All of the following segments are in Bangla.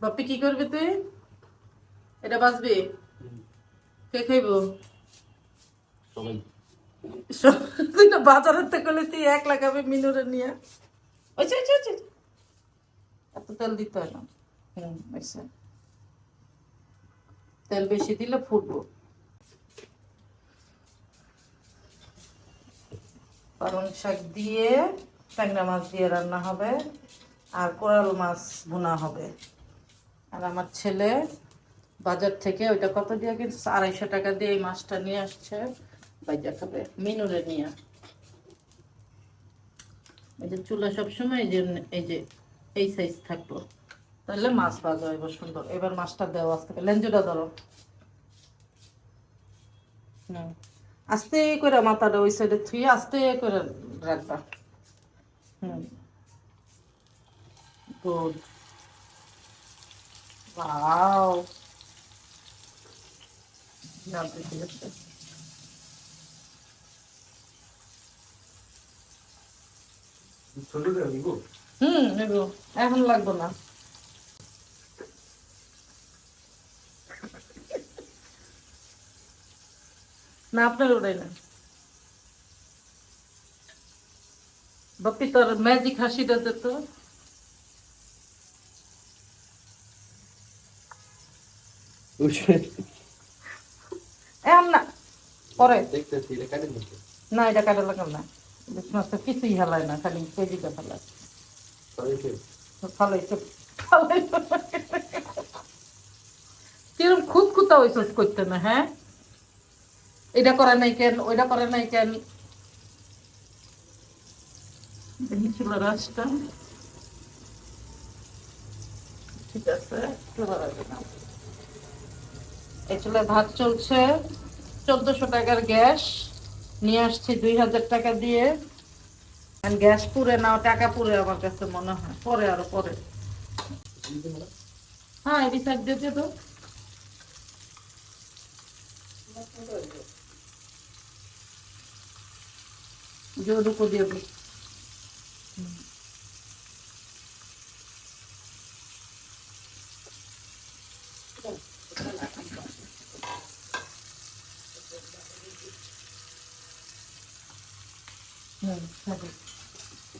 বাপি কি করবি তুই? এটা বাঁচবি? কে খাইব? তুই না বাজারের থেকে তুই এক লাগাবে মিনুরে নিয়ে। এত তেল দিতে হয় না। হুম তেল বেশি দিলে ফুটবো। পালং শাক দিয়ে ট্যাংরা মাছ দিয়ে রান্না হবে আর কোরাল মাছ ভুনা হবে। আর আমার ছেলে বাজার থেকে ওইটা কত দিয়ে কিন্তু আড়াইশো টাকা দিয়ে এই মাছটা নিয়ে আসছে। বাইজা খাবে, মিনুরে নিয়ে। এই যে চুলা সবসময় এই যে এই যে, এই সাইজ থাকব তাহলে মাছ ভাজা হইব সুন্দর। এবার মাছটা দেওয়া আস্তে লেঞ্জুটা ধরো। আস্তে করে মাথাটা ওই সাইডে থুয়ে আস্তে করে রাখবা। আছে চলে যাবে গো হুম নেব এখন লাগবে না। না আপনার ওটাই না। বাপি তোর ম্যাজিক হাসিটা দে তো এমন না পরে। দেখতেছি এটা কাটে দিচ্ছে না এটা কাটা লাগাম না। ইলিশ কিছুই হেলায় না খালি কেজিটা ফেলায়। ফালাইছে কিরম খুদ খুতা হইছস করতে না হ্যাঁ? এটা করে নাই কেন ওইটা করে নাই কেন? দেখি রাসটা ঠিক আছে চুলে ভাত চলছে। চোদ্দশো টাকার গ্যাস। নিয়ে আসছি দুই হাজার টাকা দিয়ে। গ্যাস পুরে নাও, টাকা পুরে আমার কাছে মনে হয়। পরে আরও, পরে। হ্যাঁ এটি সাইড দিয়ে তো জোরুকো দিয়ে দিই হুম, হবে।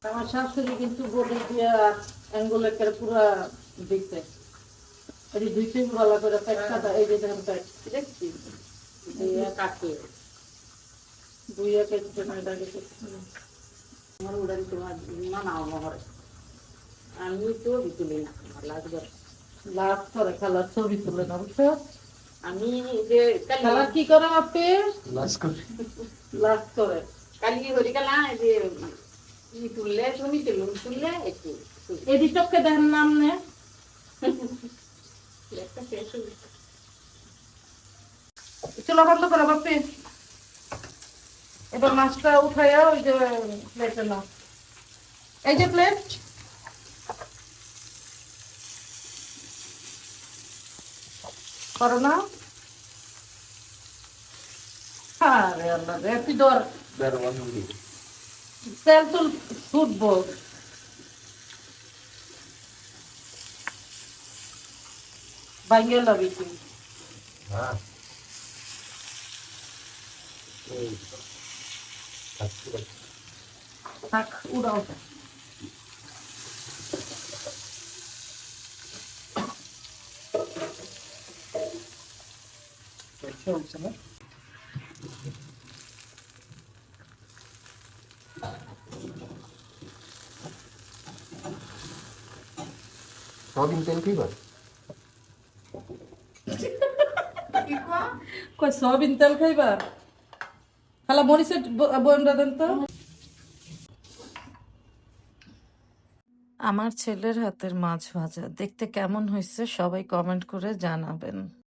আমার শাশুড়ি কিন্তু দিয়া এই দুই তিন গলা করে এই যে দেখছি। না আমার উড়ান তোমার না নাও মহরে আমি তো বিতুলি না, আমার লাগবে। লাভ করে খেলার ছবি তুলে না বুঝছ? আমি যে কি করে আপনি লাস্ট করে। করে। কালি হরি কালা যে ই তুললে তুমি তুলুন তুললে একটু এদি চোখে দেখেন নাম নে একটা শেষ চলো বন্ধ করো বাপি। এবার মাছটা উঠাইয়া ওই যে প্লেটে নাও। এই যে প্লেট করো না আরে আল্লাহ রে তুই ধর। তেল তুল ফুটবো ভাঙিয়ে লবি তুই। হ্যাঁ। থাক উড়াও। চলছে না সয়াবিন তেল খাইবা কই সয়াবিন তেল খাইবা? খালা মরিচের বয়মটা দেন তো। আমার ছেলের হাতের মাছ ভাজা দেখতে কেমন হয়েছে সবাই কমেন্ট করে জানাবেন।